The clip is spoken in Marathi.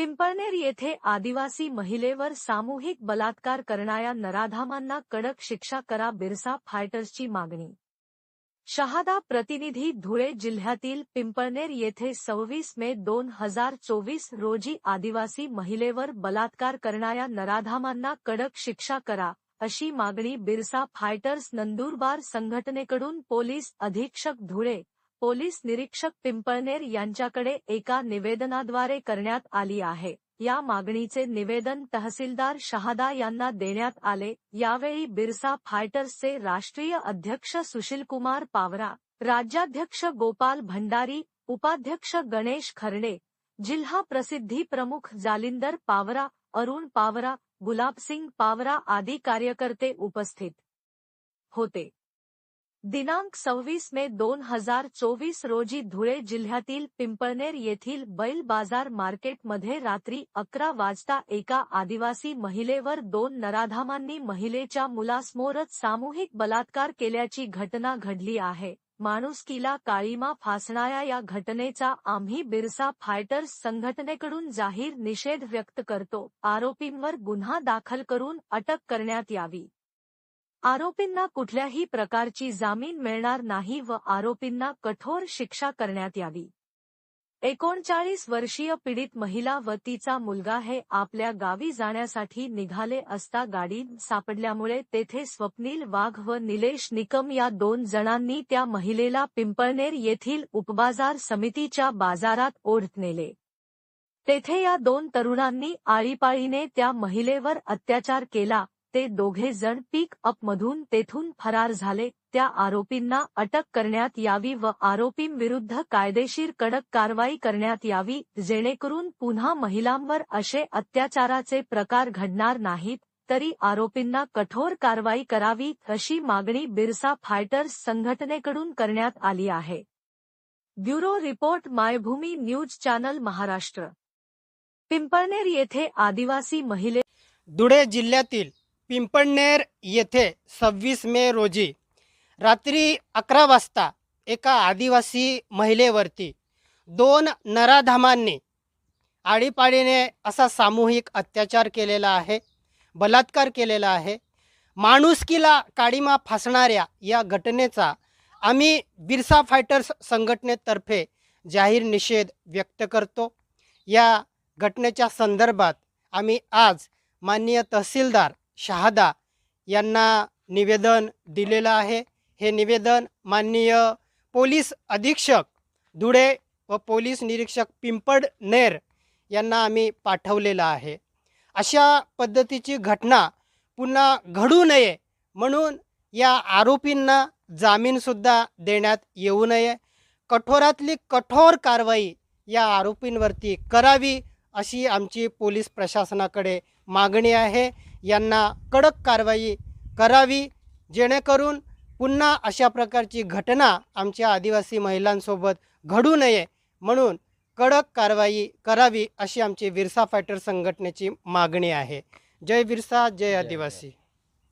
पिंपळनेर येथे आदिवासी महिलेवर सामूहिक बलात्कार करणाऱ्या नराधामांना कडक शिक्षा करा बिरसा फायटर्सची मागणी. शहादा प्रतिनिधी धुळे जिल्ह्यातील पिंपळनेर येथे सव्वीस मे दोन हजार चोवीस रोजी आदिवासी महिलेवर बलात्कार करणाऱ्या नराधामांना कडक शिक्षा करा अशी मागणी बिरसा फायटर्स नंदुरबार संघटनेकडून पोलीस अधीक्षक धुळे पोलीस निरीक्षक पिंपळनेर यांच्याकडे एका निवेदनाद्वारे करण्यात आली आहे. या मागणीचे निवेदन तहसीलदार शहादा यांना देण्यात आले. यावेळी बिरसा फायटर्सचे राष्ट्रीय अध्यक्ष सुशीलकुमार पावरा, राज्याध्यक्ष गोपाल भंडारी, उपाध्यक्ष गणेश खर्डे जिल्हा प्रसिद्धी प्रमुख जालिंदर पावरा, अरुण पावरा, गुलाबसिंग पावरा आदी कार्यकर्ते उपस्थित होते. दिनांक सव्वीस मे दोन हजार चोवीस रोजी धुळे जिल्ह्यातील पिंपळनेर येथील बैल बाजार मार्केटमध्ये रात्री अकरा वाजता एका आदिवासी महिलेवर दोन नराधामांनी महिलेच्या मुलासमोरच सामूहिक बलात्कार केल्याची घटना घडली आहे. माणुसकीला काळीमा फासणाऱ्या या घटनेचा आम्ही बिरसा फायटर्स संघटनेकडून जाहीर निषेध व्यक्त करतो. आरोपींवर गुन्हा दाखल करून अटक करण्यात यावी. आरोपींना कुठल्याही प्रकारची जामीन मिळणार नाही व आरोपींना कठोर शिक्षा करण्यात यावी. एकोणचाळीस वर्षीय पीडित महिला व तिचा मुलगा हे आपल्या गावी जाण्यासाठी निघाले असता गाडी सापडल्यामुळे तेथे स्वप्नील वाघ व निलेश निकम या दोन जणांनी त्या महिलेला पिंपळनेर येथील उपबाजार समितीच्या बाजारात ओढत नेले तेथे या दोन तरुणांनी आळीपाळीने त्या महिलेवर अत्याचार केला ते दोघे जण पिक अपमधून तेथून फरार झाले. त्या आरोपींना अटक करण्यात यावी व आरोपींविरुद्ध कायदेशीर कडक कारवाई करण्यात यावी जेणेकरून पुन्हा महिलांवर असे अत्याचाराचे प्रकार घडणार नाहीत तरी आरोपींना कठोर कारवाई करावी अशी मागणी बिरसा फायटर्स संघटनेकडून करण्यात आली आहे. Bureau report Maybhumi news channel Maharashtra. Pimpalner येथे आदिवासी महिले धुळे जिल्ह्यातील पिंपळनेर येथे सव्वीस मे रोजी रात्री अकरा वाजता एका आदिवासी महिलेवरती दोन नराधामांनी आळीपाळीने असा सामूहिक अत्याचार केलेला आहे बलात्कार केलेला आहे. माणुसकीला काळीमा फासणाऱ्या या घटनेचा आम्ही बिरसा फायटर्स संघटनेतर्फे जाहीर निषेध व्यक्त करतो. या घटनेच्या संदर्भात आम्ही आज माननीय तहसीलदार शहादा यांना निवेदन दिलेलं आहे. हे निवेदन माननीय पोलीस अधीक्षक धुळे व पोलीस निरीक्षक पिंपळनेर यांना आम्ही पाठवलेलं आहे. अशा पद्धतीची घटना पुन्हा घडू नये म्हणून या आरोपींना जामीनसुद्धा देण्यात येऊ नये. कठोरातली कठोर कारवाई या आरोपींवरती करावी अशी आमची पोलीस प्रशासनाकडे मागणी आहे. यांना कडक कारवाई करावी जेणेकरून पुन्हा अशा प्रकारची घटना आमच्या आदिवासी महिलांसोबत घडू नये म्हणून कडक कारवाई करावी अशी आमची विरसा फायटर संघटनेची मागणी आहे. जय विरसा जय आदिवासी.